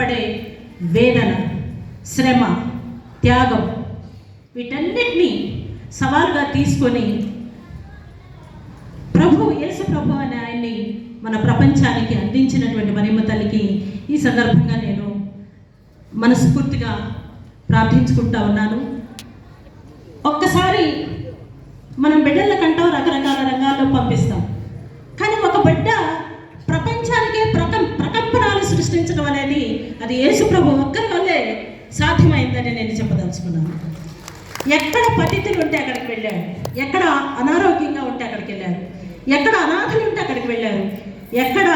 పడే వేదన శ్రమ త్యాగం వీటన్నిటినీ సవాలుగా తీసుకొని ప్రభు యేసు ప్రభు అనే ఆయన్ని మన ప్రపంచానికి అందించినటువంటి మరిమ్మ తల్లికి ఈ సందర్భంగా నేను మనస్ఫూర్తిగా ప్రార్థించుకుంటా ఉన్నాను. ఒక్కసారి మనం బిడ్డల అది యేసు ప్రభు ఒక్కరి వల్లే సాధ్యమైందని నేను చెప్పదలుచుకున్నాను. ఎక్కడ పతితులు ఉంటే అక్కడికి వెళ్ళారు? ఎక్కడ అనారోగ్యంగా ఉంటే అక్కడికి వెళ్ళారు? ఎక్కడ అనాథలు ఉంటే అక్కడికి వెళ్ళారు? ఎక్కడ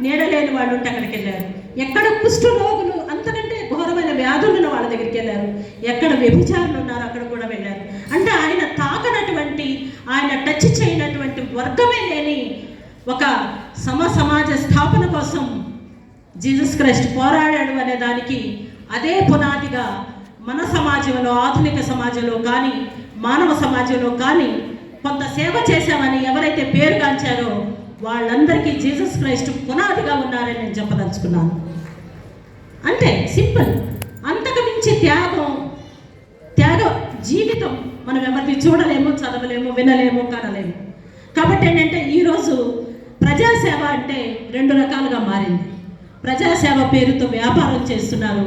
నీడలేని వాళ్ళు ఉంటే అక్కడికి వెళ్ళారు? ఎక్కడ కుష్ఠు రోగులు అంతకంటే ఘోరమైన వ్యాధులు ఉన్న వాళ్ళ దగ్గరికి వెళ్ళారు? ఎక్కడ వ్యభిచారులు ఉన్నారు అక్కడ కూడా వెళ్ళారు? అంటే ఆయన తాకనటువంటి ఆయన టచ్ చేయనటువంటి వర్గమే లేని ఒక సమ సమాజ స్థాపన కోసం జీసస్ క్రైస్ట్ పోరాడాడు అనే దానికి అదే పునాదిగా మన సమాజంలో ఆధునిక సమాజంలో కానీ మానవ సమాజంలో కానీ కొంత సేవ చేశామని ఎవరైతే పేరుగాంచారో వాళ్ళందరికీ జీసస్ క్రైస్ట్ పునాదిగా ఉన్నారని నేను చెప్పదలుచుకున్నాను. అంటే సింపుల్. అంతకు మించి త్యాగం త్యాగ జీవితం మనం ఎవరిని చూడలేము చదవలేము వినలేము కనలేము. కాబట్టి ఏంటంటే ఈరోజు ప్రజాసేవ అంటే రెండు రకాలుగా మారింది. ప్రజాసేవ పేరుతో వ్యాపారం చేస్తున్నారు.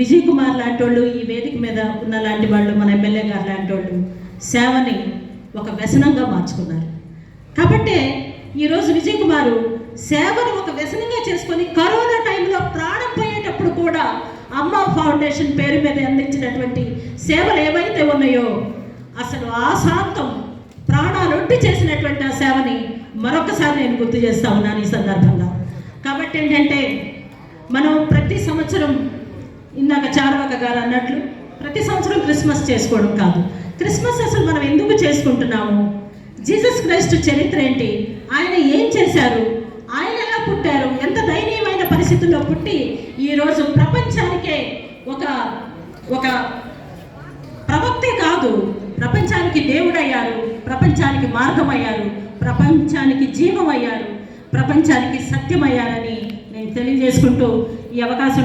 విజయ్ కుమార్ లాంటి వాళ్ళు ఈ వేదిక మీద ఉన్న లాంటి వాళ్ళు మన ఎమ్మెల్యే గారు లాంటి వాళ్ళు సేవని ఒక వ్యసనంగా మార్చుకున్నారు. కాబట్టి ఈరోజు విజయ్ కుమారు సేవను ఒక వ్యసనంగా చేసుకొని కరోనా టైంలో ప్రాణం పోయేటప్పుడు కూడా అమ్మ ఫౌండేషన్ పేరు మీద అందించినటువంటి సేవలు ఏవైతే ఉన్నాయో అసలు ఆ శాంతం ప్రాణాలొడ్డి చేసినటువంటి ఆ సేవని మరొకసారి నేను గుర్తు చేస్తా ఉన్నాను ఈ సందర్భంగా. ఫ్యాక్ట్ ఏంటంటే మనం ప్రతి సంవత్సరం ఇందాక చార్వక గారు అన్నట్లు ప్రతి సంవత్సరం క్రిస్మస్ చేసుకోవడం కాదు. క్రిస్మస్ అసలు మనం ఎందుకు చేసుకుంటున్నాము? జీసస్ క్రైస్ట్ చరిత్ర ఏంటి? ఆయన ఏం చేశారు? ఆయన ఎలా పుట్టారు? ఎంత దయనీయమైన పరిస్థితుల్లో పుట్టి ఈరోజు ప్రపంచానికే ఒక ఒక ప్రవక్తే కాదు. ప్రపంచానికి దేవుడయ్యారు ప్రపంచానికి మార్గమయ్యారు ప్రపంచానికి జీవం అయ్యారు ప్రపంచానికి సత్యమయ్యారని నేను తెలియజేసుకుంటూ ఈ అవకాశం